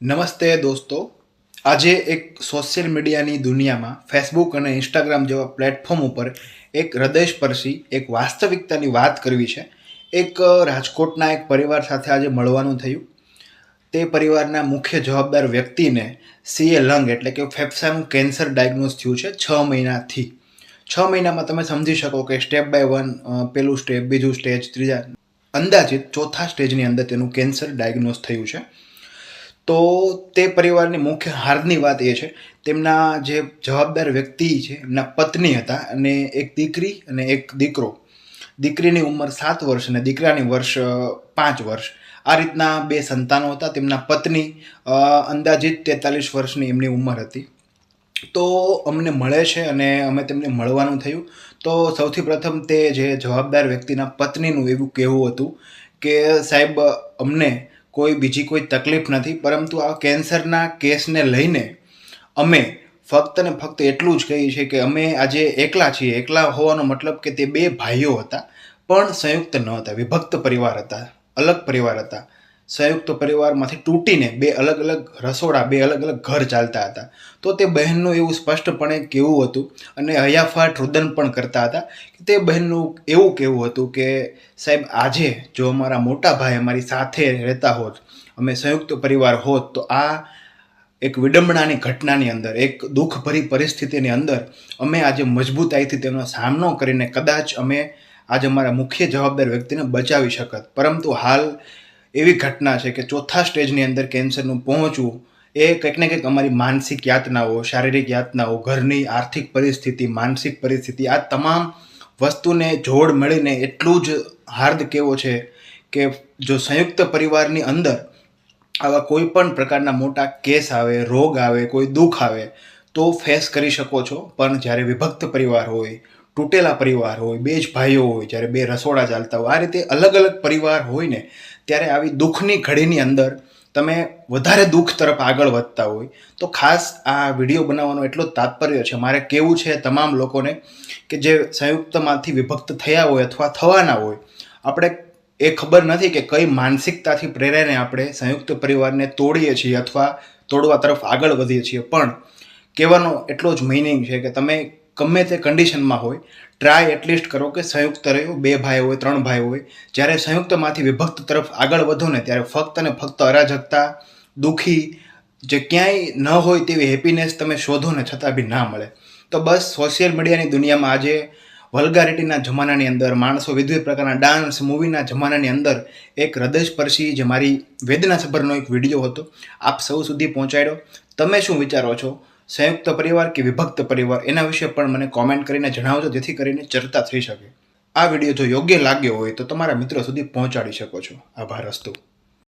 નમસ્તે દોસ્તો. આજે એક સોશિયલ મીડિયાની દુનિયામાં ફેસબુક અને ઇન્સ્ટાગ્રામ જેવા પ્લેટફોર્મ ઉપર એક હૃદયસ્પર્શી એક વાસ્તવિકતાની વાત કરવી છે. એક રાજકોટના એક પરિવાર સાથે આજે મળવાનું થયું. તે પરિવારના મુખ્ય જવાબદાર વ્યક્તિને સીએ લંગ એટલે કે ફેફસાનું કેન્સર ડાયગ્નોઝ થયું છે છ મહિનાથી. છ મહિનામાં તમે સમજી શકો કે સ્ટેપ બાય વન પેલું સ્ટેપ, બીજું સ્ટેજ, ત્રીજા. અંદાજિત ચોથા સ્ટેજની અંદર તેનું કેન્સર ડાયગ્નોઝ થયું છે. તો તે પરિવારની મુખ્ય હારની વાત એ છે, તેમના જે જવાબદાર વ્યક્તિ છે, એમના પત્ની હતા અને એક દીકરી અને એક દીકરો. દીકરીની ઉંમર સાત વર્ષ અને દીકરાની વર્ષ પાંચ વર્ષ. આ રીતના બે સંતાનો હતા, તેમના પત્ની અંદાજિત તેતાલીસ વર્ષની એમની ઉંમર હતી. તો અમને મળે છે અને અમે તેમને મળવાનું થયું. તો સૌથી પ્રથમ તે જે જવાબદાર વ્યક્તિના પત્નીનું એવું કહેવું હતું કે સાહેબ, અમને કોઈ બીજી કોઈ તકલીફ નથી, પરંતુ આ કેન્સરના કેસને લઈને અમે ફક્ત ને ફક્ત એટલું જ કહીએ છીએ કે અમે આજે એકલા છીએ. એકલા હોવાનો મતલબ કે તે બે ભાઈઓ હતા, પણ સંયુક્ત ન હતા. વિભક્ત પરિવાર હતા, અલગ પરિવાર હતા. સંયુક્ત પરિવારમાંથી તૂટીને બે અલગ અલગ રસોડા, બે અલગ અલગ ઘર ચાલતા હતા. તો તે બહેનનું એવું સ્પષ્ટપણે કેવું હતું અને હૈયાફાટ રુદન પણ કરતા હતા કે તે બહેનનું એવું કહેવું હતું કે, સાહેબ, આજે જો અમારા મોટા ભાઈ અમારી સાથે રહેતા હોત, અમે સંયુક્ત પરિવાર હોત, તો આ એક વિડંબણાની ઘટનાની અંદર, એક દુઃખભરી પરિસ્થિતિની અંદર અમે આજે મજબૂતાઈથી તેનો સામનો કરીને કદાચ અમે આજે અમારા મુખ્ય જવાબદાર વ્યક્તિને બચાવી શકત. પરંતુ હાલ એવી ઘટના છે કે ચોથા સ્ટેજની અંદર કેન્સરનું પહોંચવું એ કંઈક ને કંઈક અમારી માનસિક યાતનાઓ, શારીરિક યાતનાઓ, ઘરની આર્થિક પરિસ્થિતિ, માનસિક પરિસ્થિતિ, આ તમામ વસ્તુને જોડ મળીને એટલું જ હાર્દ કેવો છે કે જો સંયુક્ત પરિવારની અંદર આવા કોઈ પણ પ્રકારના મોટા કેસ આવે, રોગ આવે, કોઈ દુઃખ આવે, તો ફેસ કરી શકો છો. પણ જ્યારે વિભક્ત પરિવાર હોય, તૂટેલા પરિવાર હોય, બે જ ભાઈઓ હોય, જ્યારે બે રસોડા ચાલતા હોય, આ રીતે અલગ અલગ પરિવાર હોય ને ત્યારે આવી દુઃખની ઘડીની અંદર તમે વધારે દુઃખ તરફ આગળ વધતા હોય, તો ખાસ આ વીડિયો બનાવવાનો એટલો જ તાત્પર્ય છે. મારે કેવું છે તમામ લોકોને કે જે સંયુક્તમાંથી વિભક્ત થયા હોય અથવા થવાના હોય, આપણે એ ખબર નથી કે કઈ માનસિકતાથી પ્રેરાઈને આપણે સંયુક્ત પરિવારને તોડીએ છીએ અથવા તોડવા તરફ આગળ વધીએ છીએ. પણ કહેવાનો એટલો જ મિનિંગ છે કે તમે ગમે તે કન્ડિશનમાં હોય ટ્રાય એટલીસ્ટ કરો કે સંયુક્ત રહ્યો, બે ભાઈ હોય, ત્રણ ભાઈ હોય. જ્યારે સંયુક્તમાંથી વિભક્ત તરફ આગળ વધો ને, ત્યારે ફક્ત અને ફક્ત અરાજકતા, દુઃખી, જે ક્યાંય ન હોય તેવી હેપીનેસ તમે શોધો ને, છતાં બી ના મળે. તો બસ સોશિયલ મીડિયાની દુનિયામાં આજે વલ્ગારિટીના જમાનાની અંદર, માણસો વિવિધ પ્રકારના ડાન્સ મૂવીના જમાનાની અંદર એક હૃદયસ્પર્શી, જે મારી વેદનાસભરનો એક વીડિયો હતો, આપ સૌ સુધી પહોંચાડ્યો. તમે શું વિચારો છો? સંયુક્ત પરિવાર કે વિભક્ત પરિવાર એના વિશે પણ મને કોમેન્ટ કરીને જણાવજો, જેથી કરીને ચર્ચા થઈ શકે. આ વીડિયો જો યોગ્ય લાગ્યો હોય તો તમારા મિત્રો સુધી પહોંચાડી શકો છો. આભાર અસ્તુ.